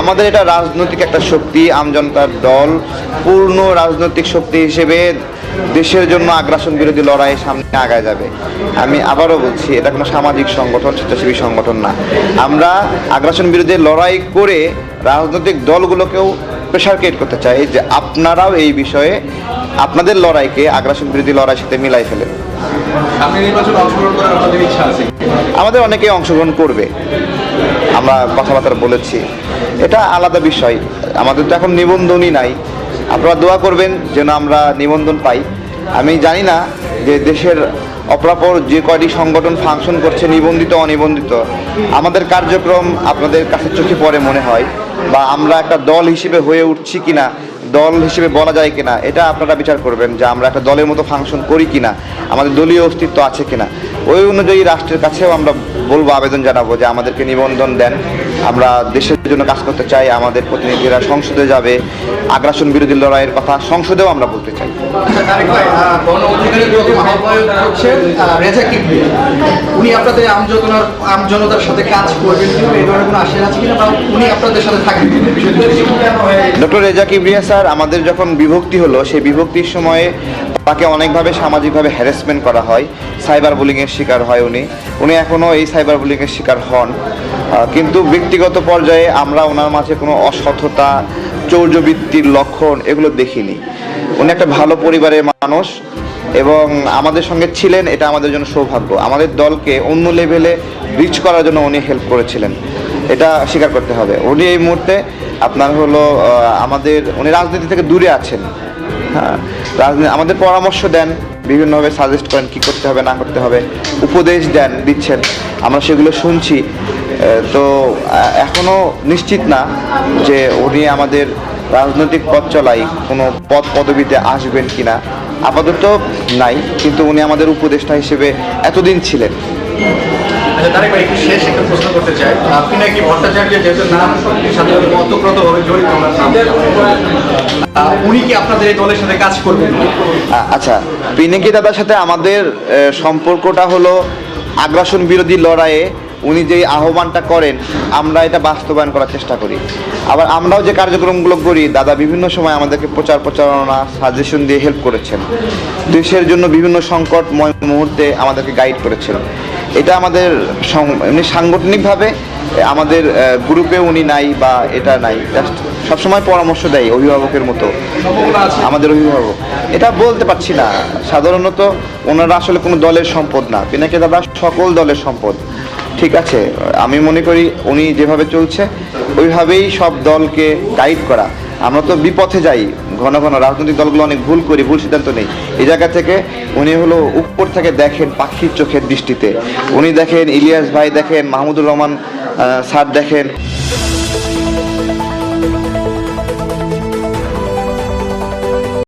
আমাদের এটা রাজনৈতিক একটা শক্তি আমজনতার দল পূর্ণ রাজনৈতিক শক্তি হিসেবে দেশের জন্য আগ্রাসন বিরোধী লড়াই সামনে আগায় যাবে। আমি আবারও বলছি এটা কোনো সামাজিক সংগঠন স্বেচ্ছাসেবী সংগঠন না। আমরা আগ্রাসন বিরোধী লড়াই করে রাজনৈতিক দলগুলোকেও প্রেশার ক্রিয়েট করতে চাই যে আপনারাও এই বিষয়ে আপনাদের লড়াইকে আগ্রাসন বিরোধী লড়াইয়ের সাথে মিলাই ফেলেন। আমাদের অনেকেই অংশগ্রহণ করবে। আমরা কথাবার্তা বলেছি। এটা আলাদা বিষয়। আমাদের তো এখন নিবন্ধনই নাই। আপনারা দোয়া করবেন যেন আমরা নিবন্ধন পাই। আমি জানি না যে দেশের অপরাপর যে কয়টি সংগঠন ফাংশন করছে, নিবন্ধিত, অনিবন্ধিত। আমাদের কার্যক্রম আপনাদের কাছে চোখে পড়ে মনে হয়, বা আমরা একটা দল হিসেবে হয়ে উঠছি কিনা দল হিসেবে বলা যায় কিনা, এটা আপনারা বিচার করবেন যে আমরা একটা দলের মতো ফাংশন করি কিনা, আমাদের দলীয় অস্তিত্ব আছে কিনা। ওই অনুযায়ী রাষ্ট্রের কাছেও আমরা বলব, আবেদন জানাব যে আমাদেরকে নিবন্ধন দেন। আমরা দেশের জন্য কাজ করতে চাই, আমাদের প্রতিনিধিরা সংসদে যাবে, আগ্রাসন বিরোধী লড়াইয়ের কথা সংসদেও আমরা বলতে চাই। ডক্টর রেজা কিবরিয়া স্যার, আমাদের যখন বিভক্তি হলো, সেই বিভক্তির সময়ে তাকে অনেকভাবে সামাজিকভাবে হ্যারাসমেন্ট করা হয়। সাইবার বুলিংয়ের শিকার হয় উনি। উনি এখনও এই সাইবার বুলিংয়ের শিকার হন। কিন্তু ব্যক্তিগত পর্যায়ে আমরা ওনার মাঝে কোনো অসততা চৌর্যবৃত্তির লক্ষণ এগুলো দেখিনি। উনি একটা ভালো পরিবারের মানুষ এবং আমাদের সঙ্গে ছিলেন, এটা আমাদের জন্য সৌভাগ্য। আমাদের দলকে অন্য লেভেলে রিচ করার জন্য উনি হেল্প করেছিলেন। এটা স্বীকার করতে হবে। উনি এই মুহূর্তে আপনার হলো আমাদের, উনি রাজনীতি থেকে দূরে আছেন। হ্যাঁ রাজনীতি আমাদের পরামর্শ দেন, বিভিন্নভাবে সাজেস্ট করেন কি করতে হবে, না করতে হবে, উপদেশ দেন, দিচ্ছেন। আমরা সেগুলো শুনছি। তো এখনও নিশ্চিত না যে উনি আমাদের রাজনৈতিক পথ চলাই কোনো পদ পদবিতে আসবেন কিনা আপাতত নাই কিন্তু উনি আমাদের উপদেষ্টা হিসেবে এতদিন ছিলেন। আচ্ছা তারেক ভাই শেষ একটা প্রশ্ন করতে চাই। আপনি নাকি ভট্টাচার্য যেহেতু নাম সাথে অতপ্রতভাবে জড়িত ওনার নাম। আহ, উনি কি আপনাদের এই দলের সাথে কাজ করবেন? আচ্ছা পিনাকি দাদার সাথে আমাদের সম্পর্কটা হলো আগ্রাসন বিরোধী লড়াইয়ে উনি যে আহ্বানটা করেন, আমরা এটা বাস্তবায়ন করার চেষ্টা করি। আবার আমরাও যে কার্যক্রমগুলো করি, দাদা বিভিন্ন সময় আমাদেরকে প্রচার প্রচারণা সাজেশন দিয়ে হেল্প করেছেন। দেশের জন্য বিভিন্ন সংকটময় মুহূর্তে আমাদেরকে গাইড করেছেন। এটা আমাদের এমনি সাংগঠনিকভাবে আমাদের গ্রুপে উনি নাই বা এটা নাই। জাস্ট সবসময় পরামর্শ দেয় অভিভাবকের মতো। আমাদের অভিভাবক। এটা বলতে পারছি না। সাধারণত ওনারা আসলে কোনো দলের সম্পদ না। পিনাকি দাদা সকল দলের সম্পদ। ঠিক আছে, আমি মনে করি উনি যেভাবে চলছে, ওইভাবেই সব দলকে গাইড করা। আমরা তো বিপথে যাই, ঘন ঘন রাজনৈতিক দলগুলো অনেক ভুল করি, ভুল সিদ্ধান্ত নেই। এই জায়গা থেকে উনি হলো উপর থেকে দেখেন পাখির চোখের দৃষ্টিতে। উনি দেখেন ইলিয়াস ভাই দেখেন, মাহমুদুর রহমান স্যার দেখেন।